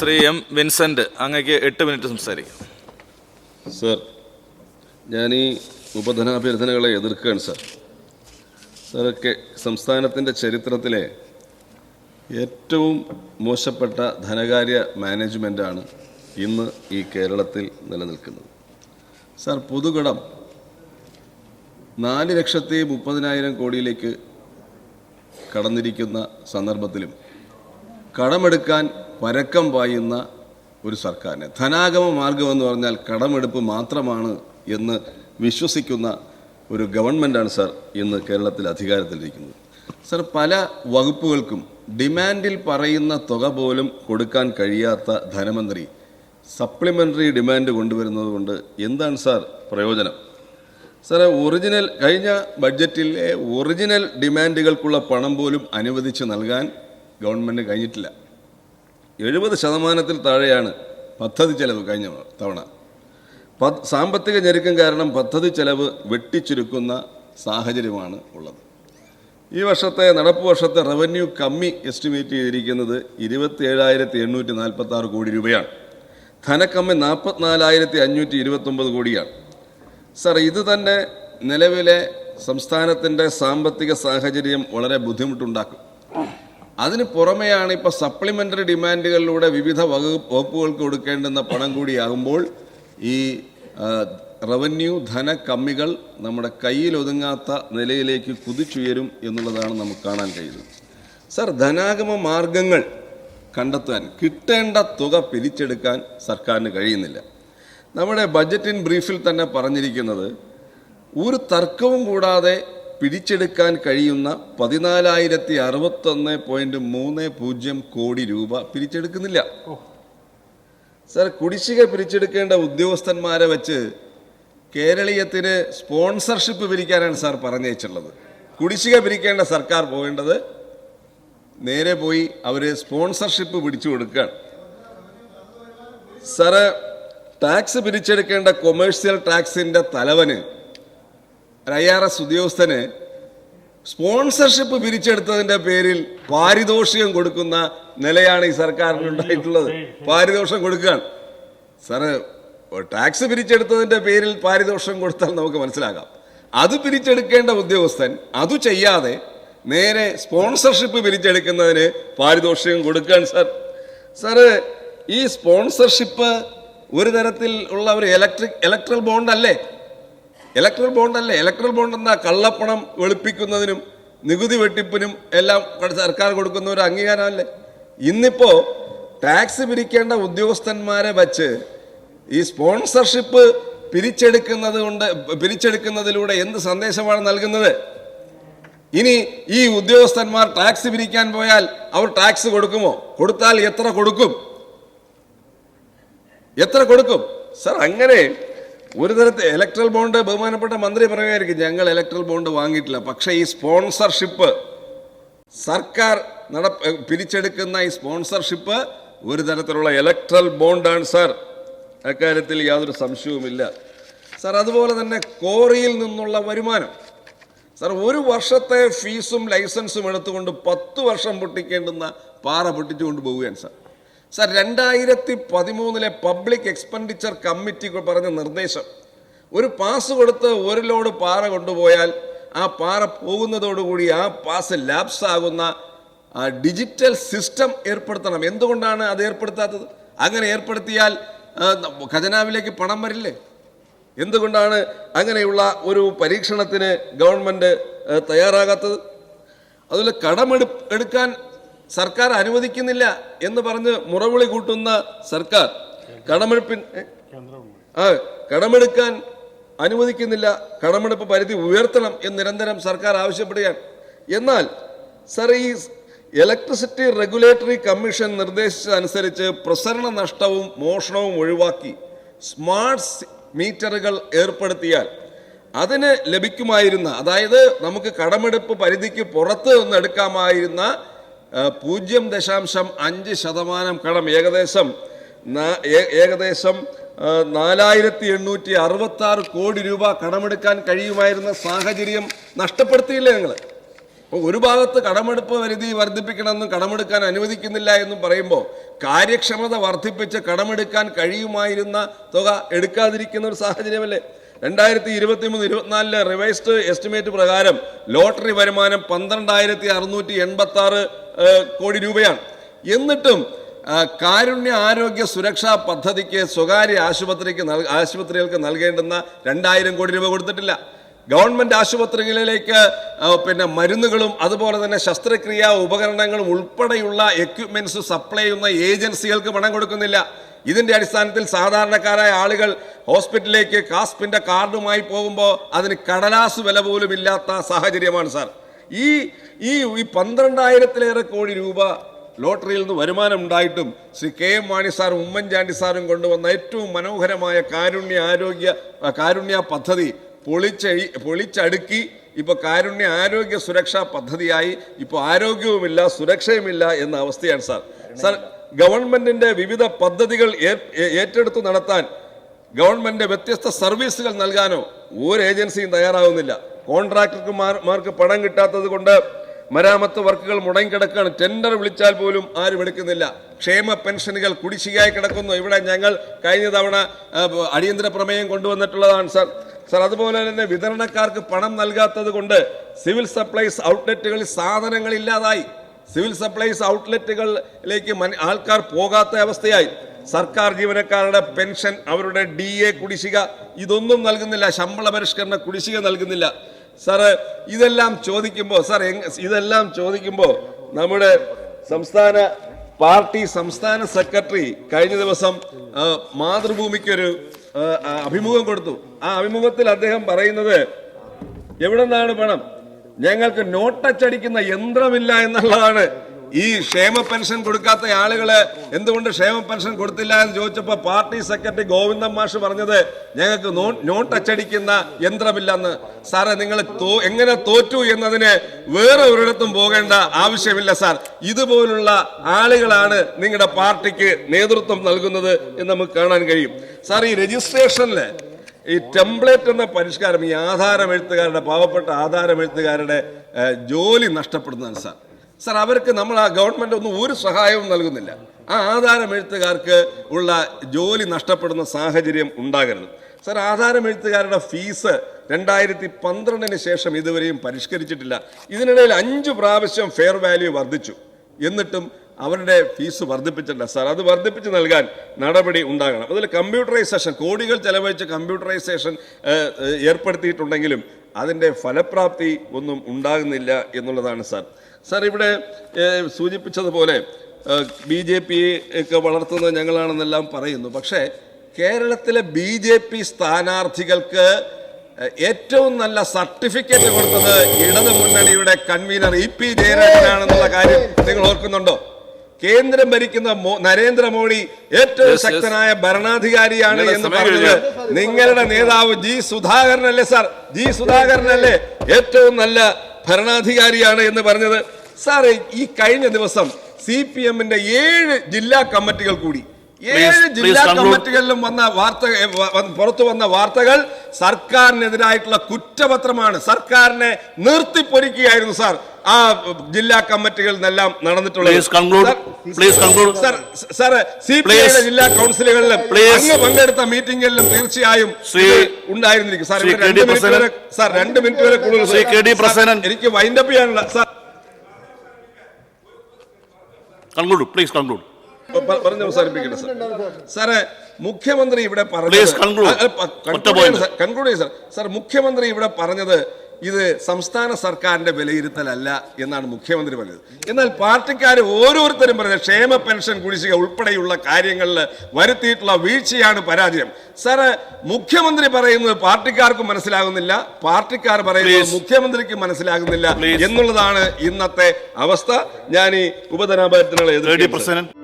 Shri M Vincent അങ്ങക്ക് എട്ട് minute സംസാരിക്കാം. സർ ഞാൻ ഈ ഉപധനാഭ്യർത്ഥനകളെ എതിർക്കുകയാണ് സർ. സാറൊക്കെ സംസ്ഥാനത്തിന്റെ ചരിത്രത്തിലെ ഏറ്റവും മോശപ്പെട്ട ധനകാര്യ മാനേജ്മെന്റാണ് ഇന്ന് ഈ കേരളത്തിൽ നിലനിൽക്കുന്നത്. സാർ പൊതുകടം നാല് ലക്ഷത്തി മുപ്പതിനായിരം കോടിയിലേക്ക് കടന്നിരിക്കുന്ന സന്ദർഭത്തിലും കടമെടുക്കാൻ പരക്കം പായുന്ന ഒരു സർക്കാരിനെ. ധനാഗമ മാർഗമെന്ന് പറഞ്ഞാൽ കടമെടുപ്പ് മാത്രമാണ് എന്ന് വിശ്വസിക്കുന്ന ഒരു ഗവൺമെന്റാണ് സാർ ഇന്ന് കേരളത്തിൽ അധികാരത്തിലിരിക്കുന്നത്. സാർ പല വകുപ്പുകൾക്കും ഡിമാൻഡിൽ പറയുന്ന തുക പോലും കൊടുക്കാൻ കഴിയാത്ത ധനമന്ത്രി സപ്ലിമെന്ററി ഡിമാൻഡ് കൊണ്ടുവരുന്നത് കൊണ്ട് എന്താണ് സാർ പ്രയോജനം? സാർ ഒറിജിനൽ കഴിഞ്ഞ ബഡ്ജറ്റിലെ ഒറിജിനൽ ഡിമാൻഡുകൾക്കുള്ള പണം പോലും അനുവദിച്ച് നൽകാൻ ഗവൺമെന്റ് കഴിഞ്ഞിട്ടില്ല. എഴുപത് ശതമാനത്തിൽ താഴെയാണ് പദ്ധതി ചെലവ് കഴിഞ്ഞ തവണ. സാമ്പത്തിക ഞെരുക്കം കാരണം പദ്ധതി ചെലവ് വെട്ടിച്ചുരുക്കുന്ന സാഹചര്യമാണ് ഉള്ളത്. ഈ വർഷത്തെ നടപ്പ് വർഷത്തെ റവന്യൂ കമ്മി എസ്റ്റിമേറ്റ് ചെയ്തിരിക്കുന്നത് ഇരുപത്തി ഏഴായിരത്തി എണ്ണൂറ്റി നാൽപ്പത്തി ആറ് കോടി രൂപയാണ്. ധനക്കമ്മി നാൽപ്പത്തിനാലായിരത്തി അഞ്ഞൂറ്റി ഇരുപത്തൊമ്പത് കോടിയാണ്. സാർ ഇത് തന്നെ നിലവിലെ സംസ്ഥാനത്തിന്റെ സാമ്പത്തിക സാഹചര്യം വളരെ ബുദ്ധിമുട്ടുണ്ടാക്കും. അതിന് പുറമെയാണ് ഇപ്പോൾ സപ്ലിമെന്ററി ഡിമാൻഡുകളിലൂടെ വിവിധ വകുപ്പ് വകുപ്പുകൾക്ക് കൊടുക്കേണ്ടുന്ന പണം കൂടിയാകുമ്പോൾ ഈ റവന്യൂ ധന കമ്മികൾ നമ്മുടെ കയ്യിൽ ഒതുങ്ങാത്ത നിലയിലേക്ക് കുതിച്ചുയരും എന്നുള്ളതാണ് നമുക്ക് കാണാൻ കഴിയുന്നത്. സർ ധനാഗമ മാർഗങ്ങൾ കണ്ടെത്താൻ കിട്ടേണ്ട തുക പിരിച്ചെടുക്കാൻ സർക്കാരിന് കഴിയുന്നില്ല. നമ്മുടെ ബജറ്റിൻ ബ്രീഫിൽ തന്നെ പറഞ്ഞിരിക്കുന്നത് ഒരു തർക്കവും കൂടാതെ പിടിച്ചെടുക്കാൻ കഴിയുന്ന പതിനാലായിരത്തി അറുപത്തൊന്ന് പോയിന്റ് മൂന്ന് പൂജ്യം കോടി രൂപ പിരിച്ചെടുക്കുന്നില്ല സാർ കുടിശ്ശിക പിരിച്ചെടുക്കേണ്ട ഉദ്യോഗസ്ഥന്മാരെ വെച്ച് കേരളീയത്തിന് സ്പോൺസർഷിപ്പ് പിരിക്കാനാണ് സാർ പറഞ്ഞയച്ചുള്ളത് കുടിശ്ശിക പിരിക്കേണ്ട സർക്കാർ പോകേണ്ടത് നേരെ പോയി അവർ സ്പോൺസർഷിപ്പ് പിടിച്ചു കൊടുക്കുകയാണ്. സാറ് ടാക്സ് പിരിച്ചെടുക്കേണ്ട കൊമേഴ്സ്യൽ ടാക്സിന്റെ തലവന് ഐ ആർ എസ് ഉദ്യോഗസ്ഥന് സ്പോൺസർഷിപ്പ് പിരിച്ചെടുത്തതിന്റെ പേരിൽ പാരിതോഷികം കൊടുക്കുന്ന നിലയാണ് ഈ സർക്കാരിന് ഉണ്ടായിട്ടുള്ളത് പാരിതോഷം കൊടുക്കുകയാണ്. സാറ് ടാക്സ് പിരിച്ചെടുത്തതിന്റെ പേരിൽ പാരിതോഷം കൊടുത്താൽ നമുക്ക് മനസ്സിലാകാം. അത് പിരിച്ചെടുക്കേണ്ട ഉദ്യോഗസ്ഥൻ അത് ചെയ്യാതെ നേരെ സ്പോൺസർഷിപ്പ് പിരിച്ചെടുക്കുന്നതിന് പാരിതോഷികം കൊടുക്കുകയാണ് സർ. സാറ് ഈ സ്പോൺസർഷിപ്പ് ഒരു തരത്തിൽ ഉള്ള ഒരു ഇലക്ട്രിക് ഇലക്ട്രൽ ബോണ്ട് അല്ലേ? ഇലക്ട്രൽ ബോണ്ട് അല്ലേ? ഇലക്ട്രൽ ബോണ്ട് എന്താ കള്ളപ്പണം വെളുപ്പിക്കുന്നതിനും നികുതി വെട്ടിപ്പിനും എല്ലാം സർക്കാർ കൊടുക്കുന്ന ഒരു അംഗീകാരമല്ലേ? ഇന്നിപ്പോ ടാക്സ് പിരിക്കേണ്ട ഉദ്യോഗസ്ഥന്മാരെ വച്ച് ഈ സ്പോൺസർഷിപ്പ് പിരിച്ചെടുക്കുന്നത് കൊണ്ട് പിരിച്ചെടുക്കുന്നതിലൂടെ എന്ത് സന്ദേശമാണ് നൽകുന്നത്? ഇനി ഈ ഉദ്യോഗസ്ഥന്മാർ ടാക്സ് പിരിക്കാൻ പോയാൽ അവർ ടാക്സ് കൊടുക്കുമോ? കൊടുത്താൽ എത്ര കൊടുക്കും? എത്ര കൊടുക്കും? സർ അങ്ങനെ ഒരു തരത്തിൽ ഇലക്ട്രൽ ബോണ്ട് ബഹുമാനപ്പെട്ട മന്ത്രി പറയുമായിരിക്കും ഞങ്ങൾ ഇലക്ട്രൽ ബോണ്ട് വാങ്ങിയിട്ടില്ല. പക്ഷേ ഈ സ്പോൺസർഷിപ്പ് സർക്കാർ നട പിരിച്ചെടുക്കുന്ന ഈ സ്പോൺസർഷിപ്പ് ഒരു തരത്തിലുള്ള ഇലക്ട്രൽ ബോണ്ടാണ് സർ അക്കാര്യത്തിൽ യാതൊരു സംശയവുമില്ല. സർ അതുപോലെ തന്നെ കോറിയിൽ നിന്നുള്ള വരുമാനം. സർ ഒരു വർഷത്തെ ഫീസും ലൈസൻസും എടുത്തുകൊണ്ട് പത്ത് വർഷം പൊട്ടിക്കേണ്ടുന്ന പാറ പൊട്ടിച്ചുകൊണ്ട് പോവുകയാണ് സാർ സാർ രണ്ടായിരത്തി പതിമൂന്നിലെ പബ്ലിക് എക്സ്പെൻഡിച്ചർ കമ്മിറ്റി പറഞ്ഞ നിർദ്ദേശം ഒരു പാസ് കൊടുത്ത് ഒരു ലോഡ് പാറ കൊണ്ടുപോയാൽ ആ പാറ പോകുന്നതോടുകൂടി ആ പാസ് ലാപ്സ് ആകുന്ന ഡിജിറ്റൽ സിസ്റ്റം ഏർപ്പെടുത്തണം. എന്തുകൊണ്ടാണ് അത് ഏർപ്പെടുത്താത്തത്? അങ്ങനെ ഏർപ്പെടുത്തിയാൽ ഖജനാവിലേക്ക് പണം വരില്ലേ? എന്തുകൊണ്ടാണ് അങ്ങനെയുള്ള ഒരു പരീക്ഷണത്തിന് ഗവൺമെന്റ് തയ്യാറാകാത്തത്? അതുപോലെ കടമെടു എടുക്കാൻ സർക്കാർ അനുവദിക്കുന്നില്ല എന്ന് പറഞ്ഞ് മുറവിളി കൂട്ടുന്ന സർക്കാർ കടമെടുപ്പിൻ? ആ കടമെടുക്കാൻ അനുവദിക്കുന്നില്ല കടമെടുപ്പ് പരിധി ഉയർത്തണം എന്ന് നിരന്തരം സർക്കാർ ആവശ്യപ്പെടുകയാണ് എന്നാൽ സർ ഈ ഇലക്ട്രിസിറ്റി റെഗുലേറ്ററി കമ്മീഷൻ നിർദ്ദേശിച്ചതനുസരിച്ച് പ്രസരണ നഷ്ടവും മോഷണവും ഒഴിവാക്കി സ്മാർട്ട് മീറ്ററുകൾ ഏർപ്പെടുത്തിയാൽ അതിന് ലഭിക്കുമായിരുന്ന അതായത് നമുക്ക് കടമെടുപ്പ് പരിധിക്ക് പുറത്ത് നിന്ന് എടുക്കാമായിരുന്ന പൂജ്യം ദശാംശം അഞ്ച് ശതമാനം കടം ഏകദേശം ഏകദേശം നാലായിരത്തി എണ്ണൂറ്റി അറുപത്തി ആറ് കോടി രൂപ കടമെടുക്കാൻ കഴിയുമായിരുന്ന സാഹചര്യം നഷ്ടപ്പെടുത്തിയില്ലേ നിങ്ങൾ അപ്പോൾ ഒരു ഭാഗത്ത് കടമെടുപ്പ് പരിധി വർദ്ധിപ്പിക്കണമെന്നും കടമെടുക്കാൻ അനുവദിക്കുന്നില്ല എന്നും പറയുമ്പോൾ കാര്യക്ഷമത വർദ്ധിപ്പിച്ച് കടമെടുക്കാൻ കഴിയുമായിരുന്ന തുക എടുക്കാതിരിക്കുന്ന ഒരു സാഹചര്യമല്ലേ? രണ്ടായിരത്തി ഇരുപത്തി മൂന്ന് ഇരുപത്തിനാലിലെ റിവൈസ്ഡ് എസ്റ്റിമേറ്റ് പ്രകാരം ലോട്ടറി വരുമാനം പന്ത്രണ്ടായിരത്തി അറുന്നൂറ്റി എൺപത്തി ആറ് കോടി രൂപയാണ്. എന്നിട്ടും കാരുണ്യ ആരോഗ്യ സുരക്ഷാ പദ്ധതിക്ക് സ്വകാര്യ ആശുപത്രിക്ക് ആശുപത്രികൾക്ക് നൽകേണ്ടുന്ന രണ്ടായിരം കോടി രൂപ കൊടുത്തിട്ടില്ല. ഗവൺമെന്റ് ആശുപത്രികളിലേക്ക് പിന്നെ മരുന്നുകളും അതുപോലെ തന്നെ ശസ്ത്രക്രിയാ ഉപകരണങ്ങളും ഉൾപ്പെടെയുള്ള എക്യുപ്മെന്റ്സ് സപ്ലൈ ചെയ്യുന്ന ഏജൻസികൾക്ക് പണം കൊടുക്കുന്നില്ല. ഇതിന്റെ അടിസ്ഥാനത്തിൽ സാധാരണക്കാരായ ആളുകൾ ഹോസ്പിറ്റലിലേക്ക് കാസ്പിന്റെ കാർഡുമായി പോകുമ്പോൾ അതിന് കടലാസ് വില പോലും ഇല്ലാത്ത സാഹചര്യമാണ് സാർ. ഈ ഈ ഈ പന്ത്രണ്ടായിരത്തിലേറെ കോടി രൂപ ലോട്ടറിയിൽ നിന്ന് വരുമാനം ഉണ്ടായിട്ടും ശ്രീ കെ എം മാണി സാറും ഉമ്മൻചാണ്ടി സാറും കൊണ്ടുവന്ന ഏറ്റവും മനോഹരമായ കാരുണ്യ ആരോഗ്യ കാരുണ്യ പദ്ധതി പൊളിച്ചഴി പൊളിച്ചടുക്കി ഇപ്പോൾ കാരുണ്യ ആരോഗ്യ സുരക്ഷാ പദ്ധതിയായി ഇപ്പോൾ ആരോഗ്യവുമില്ല സുരക്ഷയുമില്ല എന്ന അവസ്ഥയാണ് സാർ. സാർ ഗവൺമെന്റിന്റെ വിവിധ പദ്ധതികൾ ഏറ്റെടുത്ത് നടത്താൻ ഗവൺമെന്റ് വ്യത്യസ്ത സർവീസുകൾ നൽകാനോ ഒരു ഏജൻസിയും തയ്യാറാവുന്നില്ല. കോൺട്രാക്ടർമാർക്ക് പണം കിട്ടാത്തത് കൊണ്ട് മരാമത്ത് വർക്കുകൾ മുടങ്ങിക്കിടക്കുകയാണ് ടെൻഡർ വിളിച്ചാൽ പോലും ആരും എടുക്കുന്നില്ല. ക്ഷേമ പെൻഷനുകൾ കുടിശ്ശികയായി കിടക്കുന്നു. ഇവിടെ ഞങ്ങൾ കഴിഞ്ഞ തവണ അടിയന്തര പ്രമേയം കൊണ്ടുവന്നിട്ടുള്ളതാണ് സർ. സർ അതുപോലെ തന്നെ വിതരണക്കാർക്ക് പണം നൽകാത്തത് കൊണ്ട് സിവിൽ സപ്ലൈസ് ഔട്ട്ലെറ്റുകളിൽ സാധനങ്ങൾ ഇല്ലാതായി. സിവിൽ സപ്ലൈസ് ഔട്ട്ലെറ്റുകളിലേക്ക് ആൾക്കാർ പോകാത്ത അവസ്ഥയായി. സർക്കാർ ജീവനക്കാരുടെ പെൻഷൻ അവരുടെ ഡി എ കുടിശ്ശിക ഇതൊന്നും നൽകുന്നില്ല. ശമ്പള പരിഷ്കരണ കുടിശ്ശിക നൽകുന്നില്ല. സാറ് ഇതെല്ലാം ചോദിക്കുമ്പോൾ സാർ ഇതെല്ലാം ചോദിക്കുമ്പോൾ നമ്മുടെ സംസ്ഥാന പാർട്ടി സംസ്ഥാന സെക്രട്ടറി കഴിഞ്ഞ ദിവസം മാതൃഭൂമിക്കൊരു അഭിമുഖം കൊടുത്തു. ആ അഭിമുഖത്തിൽ അദ്ദേഹം പറയുന്നത് എവിടെ നിന്നാണ് പണം? ഞങ്ങൾക്ക് നോട്ടച്ചടിക്കുന്ന യന്ത്രമില്ല എന്നുള്ളതാണ് ഈ ക്ഷേമ പെൻഷൻ കൊടുക്കാത്ത ആളുകൾ എന്തുകൊണ്ട് ക്ഷേമ പെൻഷൻ കൊടുത്തില്ല എന്ന് ചോദിച്ചപ്പോൾ പാർട്ടി സെക്രട്ടറി ഗോവിന്ദൻ മാഷ് പറഞ്ഞത് ഞങ്ങൾക്ക് നോട്ട് അച്ചടിക്കുന്ന യന്ത്രമില്ലെന്ന്. സാറേ നിങ്ങൾ എങ്ങനെ തോറ്റു എന്നതിന് വേറെ ഒരിടത്തും പോകേണ്ട ആവശ്യമില്ല സാർ. ഇതുപോലുള്ള ആളുകളാണ് നിങ്ങളുടെ പാർട്ടിക്ക് നേതൃത്വം നൽകുന്നത് എന്ന് നമുക്ക് കാണാൻ കഴിയും. സാർ ഈ രജിസ്ട്രേഷനിൽ ഈ ടെംപ്ലേറ്റ് എന്ന പരിഷ്കാരം ഈ ആധാരം എഴുത്തുകാരുടെ പാവപ്പെട്ട ആധാരം എഴുത്തുകാരുടെ ജോലി നഷ്ടപ്പെടുന്നതാണ് സാർ. സാർ അവർക്ക് നമ്മൾ ആ ഗവൺമെന്റ് ഒന്നും ഒരു സഹായവും നൽകുന്നില്ല. ആ ആധാരം എഴുത്തുകാർക്ക് ഉള്ള ജോലി നഷ്ടപ്പെടുന്ന സാഹചര്യം ഉണ്ടാകരുത്. സാർ ആധാരം എഴുത്തുകാരുടെ ഫീസ് രണ്ടായിരത്തി പന്ത്രണ്ടിന് ശേഷം ഇതുവരെയും പരിഷ്കരിച്ചിട്ടില്ല. ഇതിനിടയിൽ അഞ്ച് പ്രാവശ്യം ഫെയർ വാല്യൂ വർദ്ധിച്ചു. എന്നിട്ടും അവരുടെ ഫീസ് വർദ്ധിപ്പിച്ചിട്ടില്ല. സാർ അത് വർദ്ധിപ്പിച്ച് നൽകാൻ നടപടി ഉണ്ടാകണം. അതിൽ കമ്പ്യൂട്ടറൈസേഷൻ കോടികൾ ചെലവഴിച്ച് കമ്പ്യൂട്ടറൈസേഷൻ ഏർപ്പെടുത്തിയിട്ടുണ്ടെങ്കിലും അതിന്റെ ഫലപ്രാപ്തി ഒന്നും ഉണ്ടാകുന്നില്ല എന്നുള്ളതാണ് സാർ. സാർ ഇവിടെ സൂചിപ്പിച്ചതുപോലെ ബി ജെ പി ഒക്കെ വളർത്തുന്നത് ഞങ്ങളാണെന്നെല്ലാം പറയുന്നു. പക്ഷേ കേരളത്തിലെ ബി ജെ പി സ്ഥാനാർത്ഥികൾക്ക് ഏറ്റവും നല്ല സർട്ടിഫിക്കറ്റ് കൊടുത്തത് ഇടതു മുന്നണിയുടെ കൺവീനർ ഇ പി ജയരാജനാണെന്നുള്ള കാര്യം നിങ്ങൾ ഓർക്കുന്നുണ്ടോ? കേന്ദ്രം ഭരിക്കുന്ന നരേന്ദ്രമോദി ഏറ്റവും. ശക്തനായ ഭരണാധികാരിയാണ് എന്ന് പറഞ്ഞത് നിങ്ങളുടെ നേതാവ് ജി സുധാകരൻ അല്ലേ സാർ? ജി സുധാകരൻ അല്ലേ ഏറ്റവും നല്ല ഭരണാധികാരിയാണ് എന്ന് പറഞ്ഞത്. സാറേ ഈ കഴിഞ്ഞ ദിവസം സി പി എമ്മിന്റെ ഏഴ് ജില്ലാ കമ്മിറ്റികൾ കൂടി ഏഴ് ജില്ലാ. കമ്മിറ്റികളിലും വന്ന വാർത്ത പുറത്തു വന്ന വാർത്തകൾ സർക്കാരിനെതിരായിട്ടുള്ള കുറ്റപത്രമാണ് സർക്കാരിനെ നിർത്തിപ്പൊരിക്കുകയായിരുന്നു സാർ ആ ജില്ലാ കമ്മിറ്റികളിൽ നിന്നെല്ലാം നടന്നിട്ടുള്ളത്. Sir, C P. ഐയുടെ ജില്ലാ കൗൺസിലുകളിലും. അങ്ങ് പങ്കെടുത്ത മീറ്റിംഗിലും തീർച്ചയായും ഉണ്ടായിരുന്നിരിക്കും സാർ രണ്ട് മിനിറ്റ് വരെ സാർ രണ്ട് മിനിറ്റ് വരെ കൂടുതൽ. എനിക്ക് വൈൻഡപ്പ് ചെയ്യാനുള്ള സാർ കൺക്ലൂഡ് പ്ലീസ് കൺക്ലൂഡ് പറഞ്ഞ് അവസാനിപ്പിക്കണം സാർ. സാറേ മുഖ്യമന്ത്രി ഇവിടെ point. കൺക്ലൂഡ് ചെയ്യും സാർ. സാർ മുഖ്യമന്ത്രി ഇവിടെ പറഞ്ഞത് ഇത് സംസ്ഥാന സർക്കാരിന്റെ വിലയിരുത്തലല്ല എന്നാണ് മുഖ്യമന്ത്രി പറഞ്ഞത്. എന്നാൽ പാർട്ടിക്കാർ ഓരോരുത്തരും പറഞ്ഞ ക്ഷേമ പെൻഷൻ കുടിശ്ശിക ഉൾപ്പെടെയുള്ള കാര്യങ്ങളിൽ വരുത്തിയിട്ടുള്ള വീഴ്ചയാണ് പരാജയം. സാറ് മുഖ്യമന്ത്രി പറയുന്നത് പാർട്ടിക്കാർക്ക് മനസ്സിലാകുന്നില്ല പാർട്ടിക്കാർ പറയുന്നത്. മുഖ്യമന്ത്രിക്ക് മനസ്സിലാകുന്നില്ല എന്നുള്ളതാണ് ഇന്നത്തെ അവസ്ഥ. ഞാൻ ഈ ഉപധനാപനത്തിനുള്ള